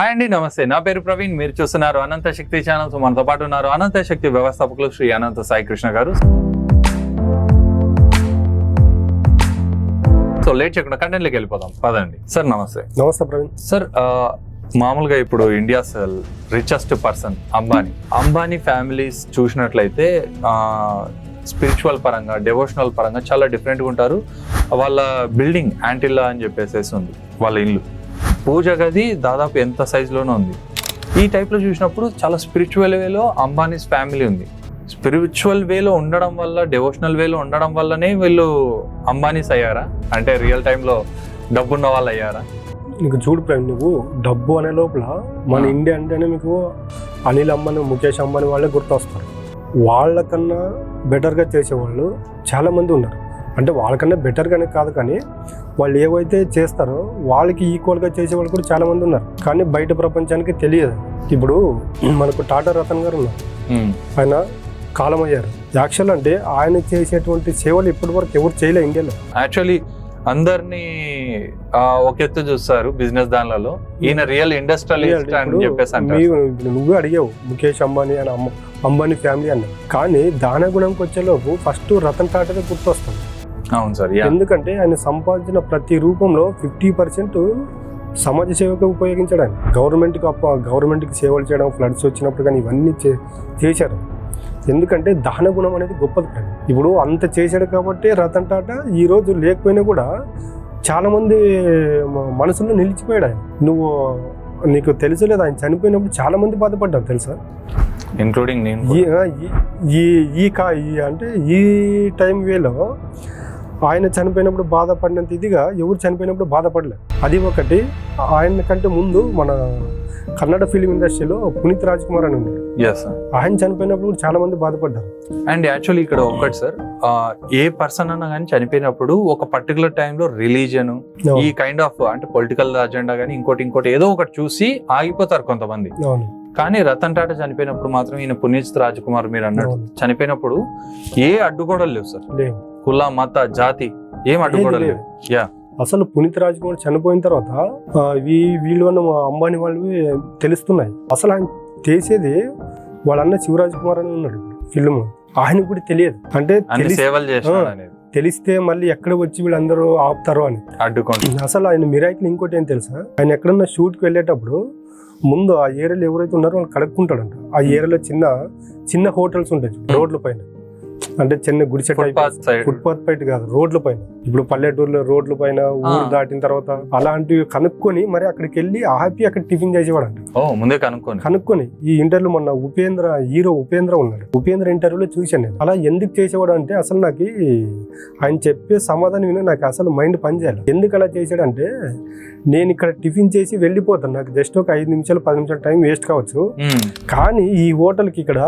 Hi అండి నమస్తే. నా పేరు ప్రవీణ్. మీరు చూస్తున్నారు అనంత శక్తి ఛానల్. సో మనతో పాటు ఉన్నారు అనంత శక్తి వ్యవస్థాపకులు శ్రీ అనంత సాయి కృష్ణ గారు. సో లేట్ చేయకుండా కంటెంట్లోకి వెళ్ళిపోదాం. పదండి. సార్ నమస్తే. నమస్తే ప్రవీణ్. సార్ మామూలుగా ఇప్పుడు India's richest person Ambani. Ambani families చూసినట్లయితే స్పిరిచువల్ పరంగా డెవోషనల్ పరంగా చాలా డిఫరెంట్గా ఉంటారు. వాళ్ళ బిల్డింగ్ యాంటిల్లా అని చెప్పేసి ఉంది. వాళ్ళ ఇల్లు. పూజ గది దాదాపు ఎంత సైజులోనే ఉంది. ఈ టైప్లో చూసినప్పుడు చాలా స్పిరిచువల్ వేలో అంబానీస్ ఫ్యామిలీ ఉంది. స్పిరిచువల్ వేలో ఉండడం వల్ల డెవోషనల్ వేలో ఉండడం వల్లనే వీళ్ళు అంబానీస్ అయ్యారా? అంటే రియల్ టైంలో డబ్బున్న వాళ్ళు అయ్యారా? నీకు చూడు ప్రవీణ్ నువ్వు డబ్బు అనే లోపల మన. ఇండియా అంటేనే మీకు అనిల్ అంబానీ ముఖేష్ అంబానీ వాళ్ళే గుర్తొస్తారు. వాళ్ళకన్నా బెటర్గా చేసేవాళ్ళు చాలా మంది ఉన్నారు. అంటే వాళ్ళకన్నా బెటర్గానే కాదు కానీ వాళ్ళు ఏవైతే చేస్తారో వాళ్ళకి ఈక్వల్గా చేసేవాళ్ళు కూడా చాలా మంది ఉన్నారు. కానీ బయట ప్రపంచానికి తెలియదు. ఇప్పుడు మనకు టాటా రతన్ గారు ఉన్నారు. ఆయన కాలం అయ్యారు యాక్చువల్ అంటే ఆయన చేసేటువంటి సేవలు ఇప్పటి వరకు ఎవరు చేయలే ఇండియాలో. యాక్చువల్లీ అందరినీ ఒక ఎత్తు చూస్తారు బిజినెస్ దానిలలో. ఈయన రియల్ ఇండస్ట్రియలిస్ట్ అని చెప్పేసి ఇప్పుడు నువ్వే అడిగావు ముఖేష్ అంబానీ అని అమ్మ అంబానీ ఫ్యామిలీ అన్న కానీ దాన గుణంకి వచ్చేలోపు ఫస్ట్ రతన్ టాటాదే గుర్తొస్తుంది. అవును సార్ ఎందుకంటే ఆయన సంపాదించిన ప్రతి రూపంలో ఫిఫ్టీ పర్సెంట్ సమాజ సేవకు ఉపయోగించాడు ఆయన గవర్నమెంట్కి అప్ప గవర్నమెంట్కి సేవలు చేయడం ఫ్లడ్స్ వచ్చినప్పుడు కానీ ఇవన్నీ చే చేశారు. ఎందుకంటే దాన గుణం అనేది గొప్పది ఇప్పుడు అంత చేశాడు కాబట్టి రతన్ టాటా ఈ రోజు లేకపోయినా కూడా చాలా మంది మ- మనసులో నిలిచిపోయాడు ఆయన. నువ్వు నీకు తెలుసు లేదు? ఆయన చనిపోయినప్పుడు చాలా మంది బాధపడ్డారు తెలుసా? ఇంక్లూడింగ్ నేను ఈ. ఈ- కా అంటే ఈ టైం వేలో ఆయన చనిపోయినప్పుడు బాధపడినంత ఇదిగా ఎవరు చనిపోయినప్పుడు బాధపడలేదు అది ఒకటి. ఆయన కంటే ముందు మన కన్నడ ఫిలిం ఇండస్ట్రీలో పునీత్ రాజ్ కుమార్ అని ఉన్నాడు. Yes, sir. ఆయన చనిపోయినప్పుడు కూడా చాలా మంది బాధపడ్డారు. అండ్ యాక్చువల్లీ ఇక్కడ ఒకటి సార్ ఏ పర్సన్ అన్నా కానీ చనిపోయినప్పుడు ఒక పర్టికులర్ టైంలో రిలీజన్ ఈ కైండ్ ఆఫ్ అంటే పొలిటికల్ అజెండా కానీ ఇంకోటి ఇంకోటి ఏదో ఒకటి చూసి ఆగిపోతారు కొంతమంది. అవును కానీ రతన్ టాటా చనిపోయినప్పుడు మాత్రం ఈయన పునీత్ రాజ్ కుమార్ మీరు అన్నట్టు. చనిపోయినప్పుడు ఏ అడ్డుగోడలు లేవు సార్ లేవు. కుల మత జాతి ఏం లేవు యా. అసలు పునీత్ రాజ్ కుమార్ చనిపోయిన తర్వాత వీళ్ళు అన్న అంబానీ వాళ్ళు తెలుస్తున్నాయి. అసలు ఆయన చేసేది వాళ్ళన్న శివరాజ్ కుమార్ అని ఉన్నాడు ఫిల్మ్. ఆయనకు కూడా తెలియదు. అంటే తెలిస్తే మళ్ళీ ఎక్కడ వచ్చి వీళ్ళందరూ ఆపుతారు అని. అడ్డుకోండి. అసలు ఆయన మిరాకిల్ ఇంకోటి ఏం తెలుసా? ఆయన ఎక్కడన్నా షూట్కి వెళ్ళేటప్పుడు ముందు ఆ ఏరియాలో ఎవరైతే ఉన్నారో వాళ్ళు కడుక్కుంటాడంట ఆ ఏరియాలో చిన్న చిన్న హోటల్స్ ఉంటాయి రోడ్ల పైన. అంటే చిన్న గుడిసె టైప్ ఫుట్పాత్ పైన కాదు రోడ్ల పైన. ఇప్పుడు పల్లెటూరులో రోడ్ల పైన ఊరు. దాటిన తర్వాత అలాంటివి కనుక్కొని మరి అక్కడికి వెళ్ళి ఆపి అక్కడ టిఫిన్ చేసేవాడంట. ఓ ముందే కనుక్కోండి కనుక్కొని ఈ ఇంటర్వ్యూ మొన్న ఉపేంద్ర హీరో ఉపేంద్ర ఉన్నాడు. ఉపేంద్ర ఇంటర్వ్యూలో చూశాను నేను. అలా ఎందుకు చేసేవాడు అంటే అసలు నాకు ఆయన చెప్పే సమాధానం విని నాకు అసలు మైండ్ పనిచేయాలి ఎందుకు అలా చేశాడంటే నేను ఇక్కడ టిఫిన్ చేసి వెళ్ళిపోతాను. నాకు జస్ట్ ఒక ఐదు నిమిషాలు పది నిమిషాలు టైం వేస్ట్ కావచ్చు. కానీ ఈ హోటల్కి ఇక్కడ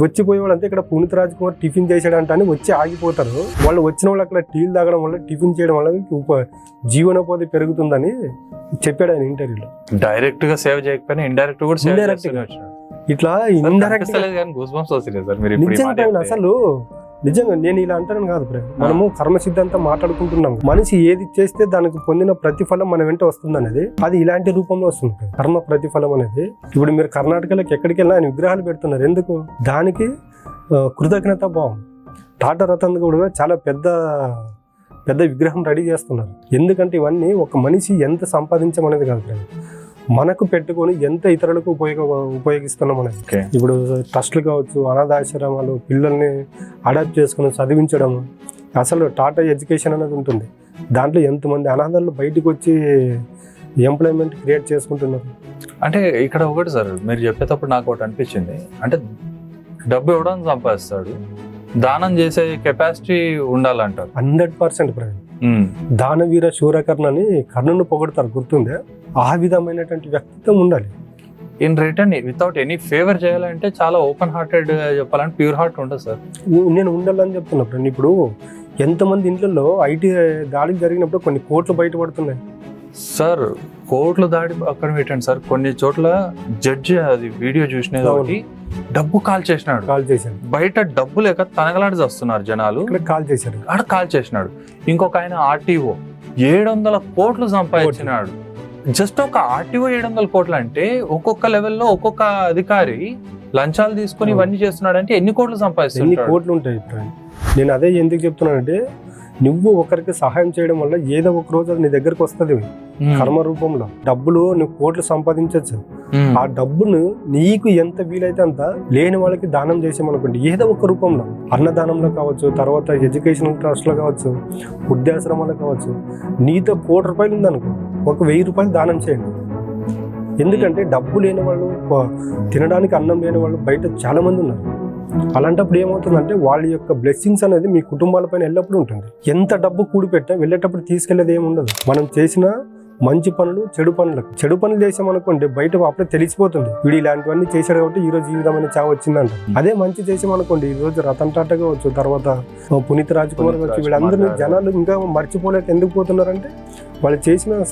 వచ్చిపోయేవాళ్ళంతా ఇక్కడ పునీత్ రాజ్ కుమార్ టిఫిన్ చేశాడంట అని వచ్చి ఆగిపోతారు వాళ్ళు వచ్చిన వాళ్ళు అక్కడ టీలు తాగడం వల్ల టిఫిన్ చేయడం వల్ల ఉప జీవనోపాధి పెరుగుతుందని చెప్పాడు ఆయన ఇంటర్వ్యూలో డైరెక్ట్గా సేవ్ చేయకపోయినా ఇండైరెక్ట్ కూడా. ఇట్లా ఇండైరెక్ట్. అసలు నిజంగా నేను ఇలా అంటాను కాదు ప్రేమ్ మనము కర్మ సిద్ధాంతం మాట్లాడుకుంటున్నాం. మనిషి ఏది చేస్తే దానికి పొందిన ప్రతిఫలం మన వెంట వస్తుంది అనేది అది ఇలాంటి రూపంలో వస్తుంది. కర్మ ప్రతిఫలం అనేది ఇప్పుడు మీరు కర్ణాటకలోకి ఎక్కడికి వెళ్ళినా ఆయన విగ్రహాలు పెడుతున్నారు. ఎందుకు? దానికి కృతజ్ఞత భావం. టాటా రతన్ కూడా చాలా పెద్ద పెద్ద విగ్రహం రెడీ చేస్తున్నారు. ఎందుకంటే ఇవన్నీ ఒక మనిషి ఎంత సంపాదించమనేది కాదు ప్రేమ్. మనకు పెట్టుకొని ఎంత ఇతరులకు ఉపయోగ ఉపయోగిస్తున్నాం అనేది. ఇప్పుడు ట్రస్ట్లు కావచ్చు అనాథాశ్రమాలు పిల్లల్ని అడాప్ట్ చేసుకుని చదివించడం అసలు టాటా ఎడ్యుకేషన్ అనేది ఉంటుంది. దాంట్లో ఎంతమంది అనాథాలు బయటకు వచ్చి ఎంప్లాయ్మెంట్ క్రియేట్ చేసుకుంటున్నారు? అంటే ఇక్కడ ఒకటి సార్ మీరు చెప్పేటప్పుడు నాకు ఒకటి అనిపించింది. అంటే డబ్బు ఇవ్వడం సంపాదిస్తాడు దానం చేసే కెపాసిటీ ఉండాలంటారు. Hundred percent Praveen. ఉమ్, దానవీర శూరకర్ణ అని కర్ణను పొగడతారు గుర్తుందే? ఆ విధమైనటువంటి వ్యక్తిత్వం ఉండాలి. In return without any favour చేయాలంటే చాలా ఓపెన్ హార్టెడ్ చెప్పాలంటే ప్యూర్ హార్ట్ ఉంటుంది సార్. నేను ఉండాలని చెప్తున్నా ఫ్రెండ్. ఇప్పుడు ఎంతమంది ఇంట్లో ఐటీ దాడికి జరిగినప్పుడు కొన్ని కోట్లు బయటపడుతున్నాయి. సార్ కోట్లు దాడి అక్కడ పెట్టండి సార్. కొన్ని చోట్ల జడ్జి అది వీడియో చూసినది. ఒకటి డబ్బు కాల్ చేసినాడు. కాల్ చేశారు బయట డబ్బు లేక తనగలాడి వస్తున్నారు జనాలు. కాల్ చేశారు ఆడ కాల్ చేసినాడు. ఇంకొక ఆయన ఆర్టీఓ. ఏడు వందల కోట్లు సంపాదించినాడు. జస్ట్ ఒక ఆర్టీఓ ఏడు వందల కోట్లు అంటే ఒక్కొక్క లెవెల్లో ఒక్కొక్క అధికారి లంచాలు తీసుకొని ఇవన్నీ చేస్తున్నాడంటే ఎన్ని కోట్లు ఎన్ని సంపాదిస్తున్నాడు కోట్లు ఉంటాయి నేను అదే ఎందుకు చెప్తున్నానంటే నువ్వు ఒకరికి సహాయం చేయడం వల్ల ఏదో ఒక రోజు అది నీ దగ్గరకు వస్తుంది. కర్మ రూపంలో. డబ్బులు నువ్వు కోట్లు సంపాదించవచ్చు ఆ డబ్బును నీకు ఎంత వీలైతే అంత లేని వాళ్ళకి దానం చేసామనుకోండి. ఏదో ఒక రూపంలో. అన్నదానంలో కావచ్చు తర్వాత ఎడ్యుకేషనల్ ట్రస్ట్లో కావచ్చు వృద్ధాశ్రమంలో కావచ్చు. నీతో కోటి రూపాయలు ఉందనుకో ఒక వెయ్యి రూపాయలు దానం చేయండి. ఎందుకంటే డబ్బు లేని వాళ్ళు తినడానికి అన్నం లేని వాళ్ళు బయట చాలా మంది ఉన్నారు. అలాంటప్పుడు ఏమవుతుందంటే వాళ్ళ యొక్క బ్లెస్సింగ్స్ అనేది మీ కుటుంబాలపైన ఎల్లప్పుడూ ఉంటుంది. ఎంత డబ్బు కూడిపెట్టా వెళ్ళేటప్పుడు తీసుకెళ్ళేది ఏమి ఉండదు. మనం చేసిన మంచి పనులు చెడు పనులకు. చెడు పనులు చేసామనుకోండి బయట అప్పుడే తెలిసిపోతుంది. వీడు ఇలాంటివన్నీ చేశాడు కాబట్టి ఈ రోజు ఈ విధమైన చావు వచ్చిందంట. అదే మంచి చేసామనుకోండి ఈ రోజు రతన్ టాటా కావచ్చు తర్వాత పునీత్ రాజ్ కుమార్ కావచ్చు వీళ్ళందరినీ జనాలు ఇంకా మర్చిపోలేక ఎందుకు పోతున్నారంటే వాళ్ళు చేసిన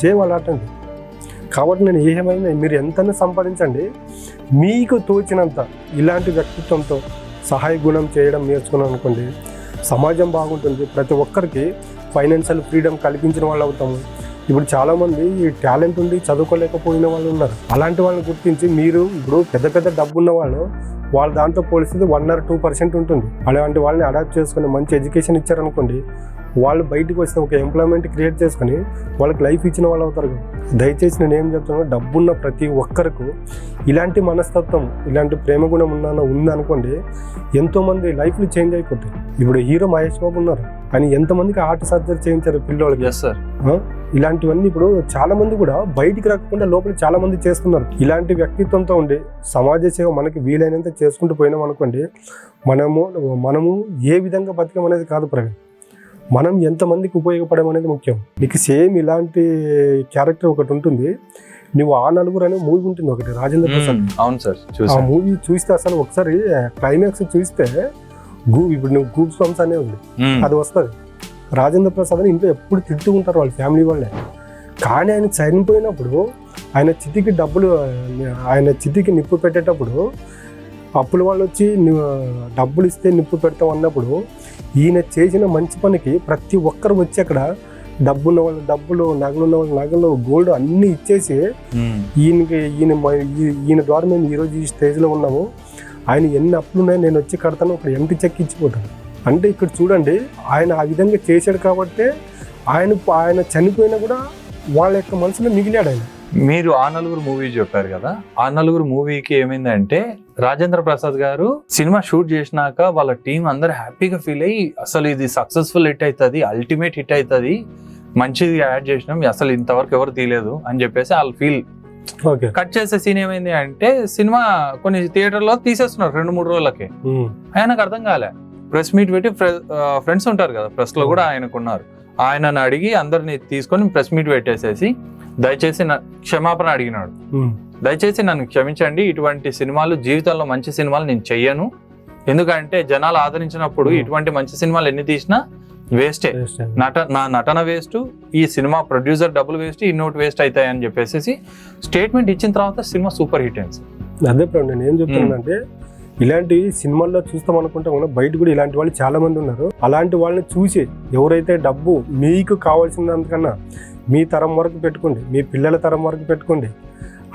సేవ అలాంటిది. కాబట్టి నేను ఏమైనా మీరు ఎంతైనా సంపాదించండి. మీకు తోచినంత ఇలాంటి వ్యక్తిత్వంతో సహాయ గుణం చేయడం నేర్చుకున్నాను అనుకోండి సమాజం బాగుంటుంది. ప్రతి ఒక్కరికి ఫైనాన్షియల్ ఫ్రీడమ్ కల్పించిన వాళ్ళు అవుతాము. ఇప్పుడు చాలామంది ఈ టాలెంట్ ఉండి చదువుకోలేకపోయిన వాళ్ళు ఉన్నారు. అలాంటి వాళ్ళని గుర్తించి మీరు ఇప్పుడు పెద్ద పెద్ద డబ్బు ఉన్న వాళ్ళు వాళ్ళ దాంతో పోలిస్తే వన్ ఆర్ టూ పర్సెంట్ ఉంటుంది. అలాంటి వాళ్ళని అడాప్ట్ చేసుకుని మంచి ఎడ్యుకేషన్ ఇచ్చారనుకోండి వాళ్ళు బయటకు వస్తే ఒక ఎంప్లాయ్మెంట్ క్రియేట్ చేసుకుని వాళ్ళకి లైఫ్ ఇచ్చిన వాళ్ళు అవుతారు. దయచేసి నేను ఏం చెప్తున్నాను డబ్బున్న ప్రతి ఒక్కరికి ఇలాంటి మనస్తత్వం ఇలాంటి ప్రేమ గుణం ఉన్న ఉందనుకోండి ఎంతోమంది లైఫ్లు చేంజ్ అయిపోతాయి. ఇప్పుడు హీరో మహేష్ బాబు ఉన్నారు. అని ఎంతమందికి హార్ట్ సర్జరీ చేయించారు పిల్లోళ్ళకి? Yes sir? ఇలాంటివన్నీ ఇప్పుడు చాలా మంది కూడా బయటికి రాకుండా లోపల చాలా మంది చేస్తున్నారు. ఇలాంటి వ్యక్తిత్వంతో ఉండి సమాజ సేవ మనకి వీలైనంత చేసుకుంటూ పోయినాం అనుకోండి మనము మనము ఏ విధంగా బతకం అనేది కాదు ప్రవీణ్. మనం ఎంతమందికి ఉపయోగపడడం అనేది ముఖ్యం. నీకు సేమ్ ఇలాంటి క్యారెక్టర్ ఒకటి ఉంటుంది. నువ్వు ఆ నలుగురు అనే మూవీ ఉంటుంది ఒకటి రాజేంద్ర ప్రసాద్. అవును సార్ ఆ మూవీ చూస్తే అసలు ఒకసారి క్లైమాక్స్ చూస్తే గూ ఇప్పుడు నువ్వు గూప్స్ పంప్స్ అనే ఉంది. అది వస్తుంది. రాజేంద్ర ప్రసాద్ అని ఇంట్లో ఎప్పుడు తింటూ ఉంటారు వాళ్ళ ఫ్యామిలీ వాళ్ళే. కానీ ఆయన చనిపోయినప్పుడు ఆయన చితికి డబ్బులు ఆయన చితికి నిప్పు పెట్టేటప్పుడు అప్పుల వాళ్ళు వచ్చి డబ్బులు ఇస్తే నిప్పు పెడతాం అన్నప్పుడు ఈయన చేసిన మంచి పనికి ప్రతి ఒక్కరు వచ్చి అక్కడ డబ్బున్న వాళ్ళు డబ్బులు నగలు ఉన్న వాళ్ళు నగలు గోల్డ్ అన్నీ ఇచ్చేసి. ఈయనకి ఈయన ఈయన ద్వారా మేము ఈరోజు ఈ స్టేజ్లో ఉన్నాము. ఆయన ఎన్ని అప్పులు ఉన్నాయో నేను వచ్చి కడతాను ఒక ఎంటి చెక్ ఇచ్చిపోతాను. అంటే ఇక్కడ చూడండి ఆయన ఆ విధంగా చేశాడు కాబట్టి ఆయన ఆయన చనిపోయినా కూడా వాళ్ళ యొక్క మనసులో మిగిలాడు ఆయన. మీరు ఆ నలుగురు మూవీ చెప్పారు కదా ఆ నలుగురు మూవీకి ఏమైందంటే రాజేంద్ర ప్రసాద్ గారు సినిమా షూట్ చేసినాక వాళ్ళ టీం అందరు హ్యాపీగా ఫీల్ అయ్యి అసలు ఇది సక్సెస్ఫుల్ హిట్ అవుతుంది అల్టిమేట్ హిట్ అవుతుంది మంచిది యాడ్ చేసినాం అసలు ఇంతవరకు ఎవరు తీయలేదు అని చెప్పేసి వాళ్ళు ఫీల్ కట్ చేసే సీన్ ఏమైంది అంటే సినిమా కొన్ని థియేటర్లో తీసేస్తున్నారు రెండు మూడు రోజులకి. ఆయనకు అర్థం కాలే. ప్రెస్ మీట్ పెట్టి ఫ్రెండ్స్ ఉంటారు కదా ప్రెస్లో కూడా ఆయనకు ఉన్నారు. ఆయనను అడిగి అందరిని తీసుకొని ప్రెస్ మీట్ పెట్టేసేసి దయచేసి నా క్షమాపణ అడిగినాడు. దయచేసి నన్ను క్షమించండి ఇటువంటి సినిమాలు జీవితంలో మంచి సినిమాలు నేను చెయ్యను. ఎందుకంటే జనాలు ఆదరించినప్పుడు. ఇటువంటి మంచి సినిమాలు ఎన్ని తీసినా వేస్టే. నట నా నటన వేస్ట్ ఈ సినిమా ప్రొడ్యూసర్ డబ్బులు వేస్ట్ ఈ నోట్ వేస్ట్ అవుతాయి అని చెప్పేసి స్టేట్మెంట్ ఇచ్చిన తర్వాత సినిమా సూపర్ హిట్ అయింది. అదే నేను ఏం చెప్తున్నానంటే ఇలాంటి సినిమాల్లో చూస్తాం అనుకుంటాం కూడా బయట కూడా ఇలాంటి వాళ్ళు చాలా మంది ఉన్నారు. అలాంటి వాళ్ళని చూసి ఎవరైతే డబ్బు మీకు కావాల్సినంతకన్నా మీ తరం వరకు పెట్టుకోండి మీ పిల్లల తరం వరకు పెట్టుకోండి.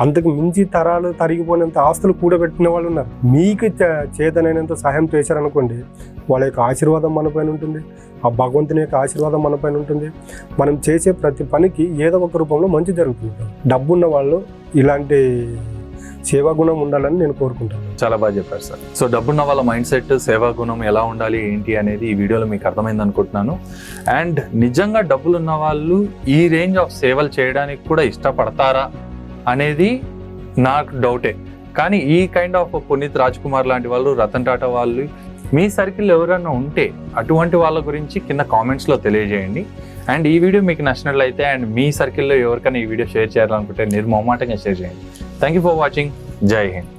అంతకు మించి తరాలు తరిగిపోయినంత ఆస్తులు కూడబెట్టిన వాళ్ళు ఉన్నారు. మీకు చేతనైనంత సహాయం చేశారనుకోండి వాళ్ళ యొక్క ఆశీర్వాదం మన పైన ఉంటుంది ఆ భగవంతుని యొక్క ఆశీర్వాదం మన పైన ఉంటుంది. మనం చేసే ప్రతి పనికి ఏదో ఒక రూపంలో మంచి జరుగుతుంది. డబ్బున్న వాళ్ళు ఇలాంటి సేవా గుణం ఉండాలని నేను కోరుకుంటాను చాలా బాగా చెప్పారు సార్. సో డబ్బున్న వాళ్ళ మైండ్ సెట్ సేవా గుణం ఎలా ఉండాలి ఏంటి అనేది ఈ వీడియోలో మీకు అర్థమైంది అనుకుంటున్నాను. అండ్ నిజంగా డబ్బులున్న వాళ్ళు ఈ రేంజ్ ఆఫ్ సేవలు చేయడానికి కూడా ఇష్టపడతారా అనేది నాకు డౌటే. కానీ ఈ కైండ్ ఆఫ్ పునీత్ రాజ్ కుమార్ లాంటి వాళ్ళు రతన్ టాటా వాళ్ళు మీ సర్కిల్ ఎవరైనా ఉంటే అటువంటి వాళ్ళ గురించి కింద కామెంట్స్లో తెలియజేయండి. అండ్ ఈ వీడియో మీకు నచ్చినట్లయితే అండ్ మీ సర్కిల్లో ఎవరికైనా ఈ వీడియో షేర్ చేయాలనుకుంటే నిర్మమాటంగా షేర్ చేయండి. థ్యాంక్ యూ ఫర్ వాచింగ్ జై హింద్